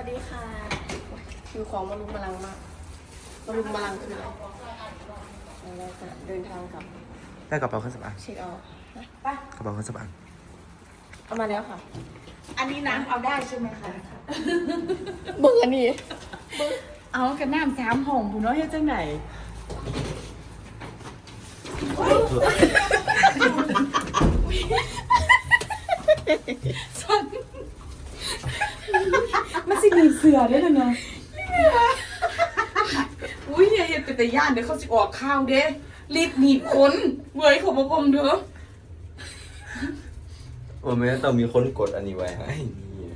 วัสดีค่ะคิวของมารุมมาลังมากมารุมมาลังคืออะไรเราจะเดินทางกลับได้กระเป๋าเครื่องสำอางเช็คเอาท์นะกระเป๋าเครื่องสำอางเอามาแล้วค่ะ อันนี้น้ำเอาได้ใช่ไหมคะ เบิ่งอันนี้เอากันน้ำสามหงผู้น้อยเฮ็ดจังไหนมันสิหนีบเสือได้เลยนะอุ้ยอย่าเฮ็ดเป็นตาย่านเดี๋ยวเขาสิออกข้าวเด้รีบหนีบคนเว้ยเขาบ่พมเด้อว่าไม่ต้องมีคนกดอันนี้ไว้ให้นี่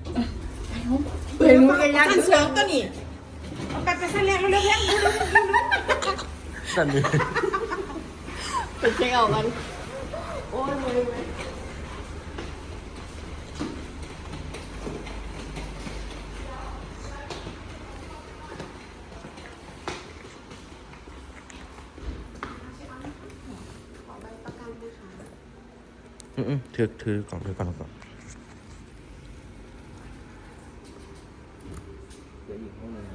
เบิ่งมันก็ยังสั่นเสือตัวนี้เอาไปไปสั่นแรงเร็วๆแรงนั่นนี่เป็นเช็คเอาท์กันโอ้ยเว้ยเว้ย อืมๆ ถือถือกล่องถือกล่องก่อนเดี๋ยวอีกห้องนึง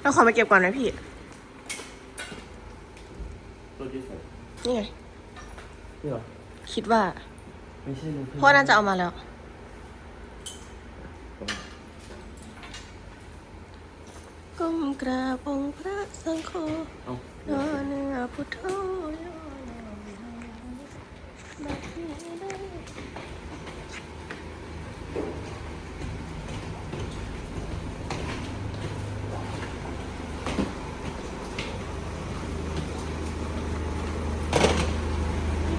เราขอมาเก็บก่อนนะพี่รถที่ใส่นี่ไง นี่เหรอ คิดว่า ไม่ใช่รถพ่อน่าจะเอามาแล้ว กราบองค์พระสังโฆเอนอเนื้อพุทโธแบบนี้ได้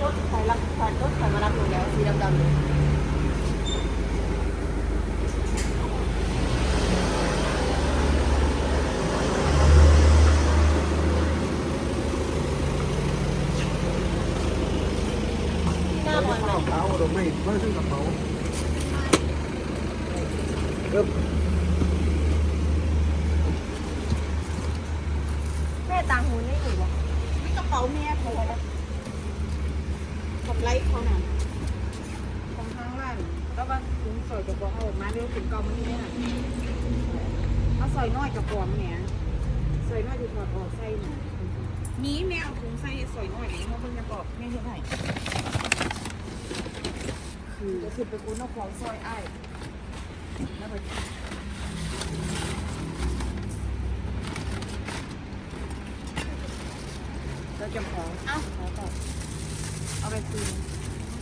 รถไฟรับไฟรถไฟมารับหนูแล้วสีดำๆเลย หน้าบอลไหม เอาเราไม่ไม่ใช่กระเป๋าเริ่ม แม่ตางหูได้อยู่วะไม่กระเป๋าแม่เขากับไลท์เขาน่ะของทางร้านแล้วก็ถุงสอยกับบอกเอาออกมาเร็วถึงเกามันนี่น่ะเอาสอยน้อยกับปอมเนี่ยสอยน้อยที่ถอดออกใส่น่ะนี้แม่เอาถุงใส่สอยน้อยนี่เขาเพิ่งจะบอกแม่เฮ็ดให้คือจะขึ้นไปกุ้นเอาของซอยอ้ายแล้วไป แล้วจะของเอ้าขอต่อเอาไปคืน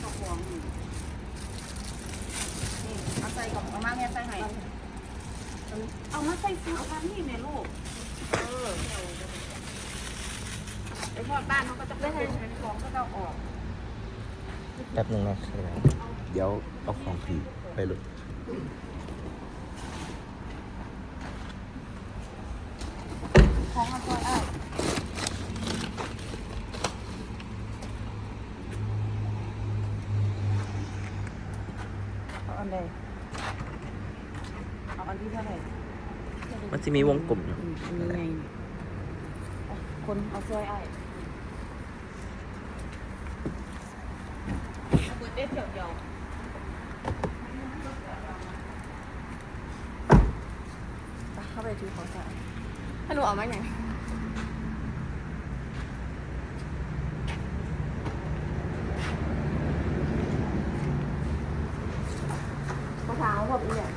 กับของนี่เอาใส่กับเอามาแม่ใส่ให้เอามาใส่ซื้อพันนี่แม่ลูก เออไอ้ทอดบ้านเขาก็จะเป็นเป็นของก็จะเอาออกแป๊บนึงนะเดี๋ยวเอาของผีไปเลย ของเอาซอยอ้ายเอาอันใดเอาอันที่เท่าไหร่มันจะมีวงกลมอยู่อืมอันนี้ไงเอาคนเอาซอยอ้ายเอาเปิดได้เดี่ยวเดียวไปเข้าไปถือของสะอาด ถ้าหนูเอามาอย่างมะพร้าวแบบนี้เนี่ย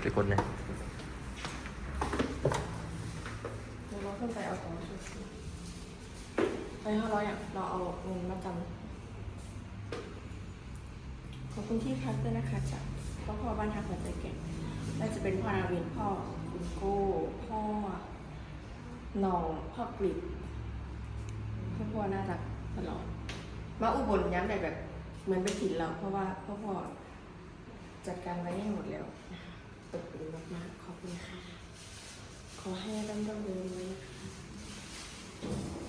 ไปกดนะเดี๋ยวเราขึ้นไปเอาของชุดสิไปห้าร้อยอะเราเอาเงินมาจำขอบคุณที่พักด้วยนะคะจาก พ่อพ่อบ้านทักหัวใจแก่น่าจะเป็นพ่อนาวินพ่อคุณโก้พ่อหนองพ่อกลิบพ่อพ่อน่ารักตลอด มาอุบลย้ำแต่แบบเหมือนเป็นถิ่นเราเพราะว่าพ่อพ่อจัดการไว้ให้หมดแล้วนะคะตกดีมากๆขอบคุณค่ะ ขอให้ร่ำร่ำรวยรวยนะคะ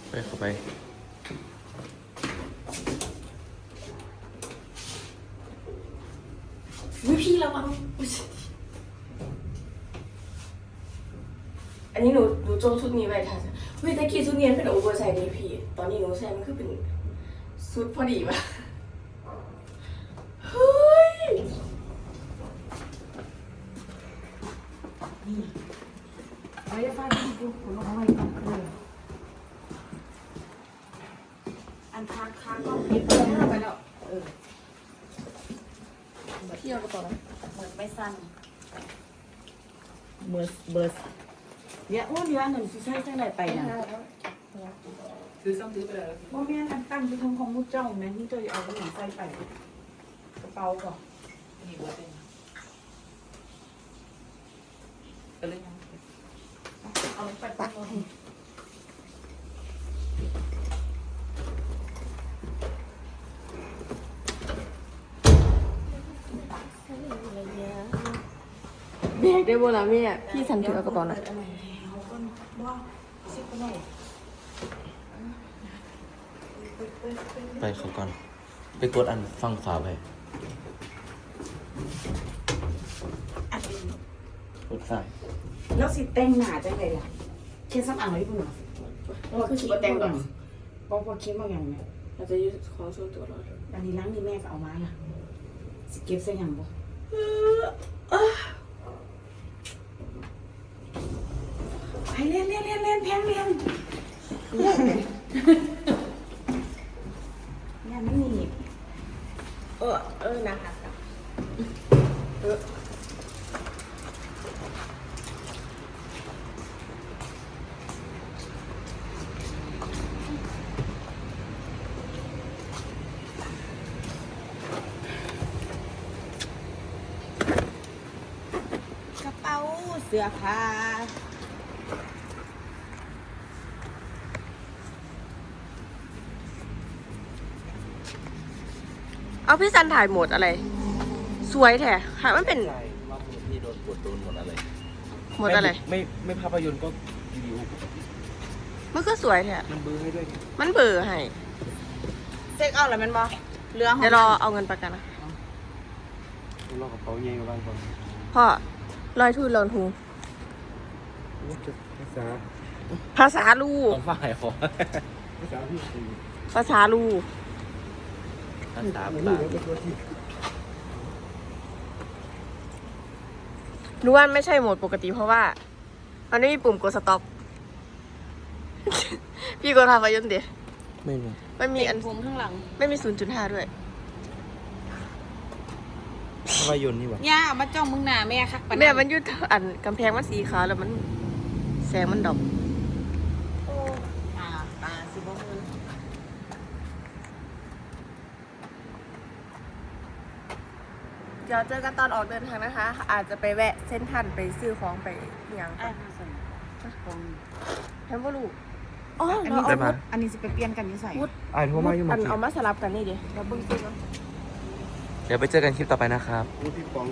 ไปเข้าไป วิพี่ระวัง อันนี้หนูหนูโจงชุดนี้ไว้ท่าเฮ้ยตะกี้ชุดนี้เป็นโอเวอร์ไซส์ดีพีตอนนี้หนูใส่มันคือเป็นชุดพอดีป่ะเฮ้ยเอาไว้ฟ้าที่กูขนเอาไว้ก่อนเลยอันค้างค้างก็ปิดไปแล้วเออพี่เอากระเป๋านะเหมือนไม่สั้นเบอร์เบอร์ เดี๋ยวอ้วนเดี๋ยวอันหนึ่งสิใช้จังไดไปนะซื้อซ้ำซื้อไปเลยบ่แม่นอันตั้งอยู่ทางของมุดเจ้าแม่นที่เจ้าเอาไปหนึ่งใส่ไปกระเป๋าก่อนนี่เบอร์เป็นก็เลยยังเอาไปปักเอาแบกได้บ่ล่ะแม่พี่สันถือเอากระเป๋าหน่อย เอาก่อนบ่สิบก็ ได้ไปเขาก่อน ไปกดอันฟังขวาไปอันนี้กดซ้ายแล้วสิแต่งหน้าจังไดล่ะเขียนสักอ่างไว้พุ่นน่ะว่าคือสิบ่แต่งดอกบ่บ่คิดว่าหยังแม่อาจจะอยืดของส่วนตัวเราอันนี้ล้างนี่แม่ก็เอามาล่ะ สิเก็บใส่หยังบ่ ไปเล่นเล่นเล่นเล่นแพงเล่นเล่นเนี่ยมันหนีบเออเออนะคะเออกระเป๋าเสื้อผ้า เอาพี่สันถ่ายหมดอะไร สวยแท้ค่ะมันเป็นใช่ว่ามือที่โดนกดโดนหมดอะไรหมดอะไรไม่ไม่ภาพยนตร์ก็วิดีโอปกติมันก็สวยแท้มันเบอร์ให้ด้วยไงมันเบอร์ให้เซ็กเอาแล้วแมันบ่เรือเดี๋ยวรอเอาเงินประกันนะรอกระเป๋าใหญ่กว่าบ้านก่อนพ่อลอยทุนลอยทุงภาษาภาษาลูกต้องฝ่ายขอภาษาพี่ภาษาลูก ภาษาปากหนูว่าไม่ใช่โหมดปกติเพราะว่า มันไม่มีปุ่มกดสต็อป พี่กดภาพยนตร์เดียวไม่รู้ไม่มีอันผมข้างหลัง ไม่มีศูนย์จุดห้าด้วยภาพยนตร์นี่หว่าย่าเอามาจ้องมึงหน้าแม่คักปานแม่มันอยุดอันกำแพงมันสีขาวแล้วมันแสงมันดอก อ่าตาสิบ่มึน เดี๋ยวเจอกันตอนออกเดินทางนะคะ อาจจะไปแวะเส้นทันไปซื้อของไปอหย่างไอ้มาใส่กองแฮมเบอร์ลูกอ๋ออันเรานี้เอาสิวุธอันนี้สิไปเปลี่ยนกันนิสัย วุธอ่านโทรมาอยู่อัเมื่อนกี้เอามาสลับกันนี่ดิแล้วเบิ่งซิว่าเดี๋ยวไปเจอกันคลิปต่อไปนะครับพี่ปอง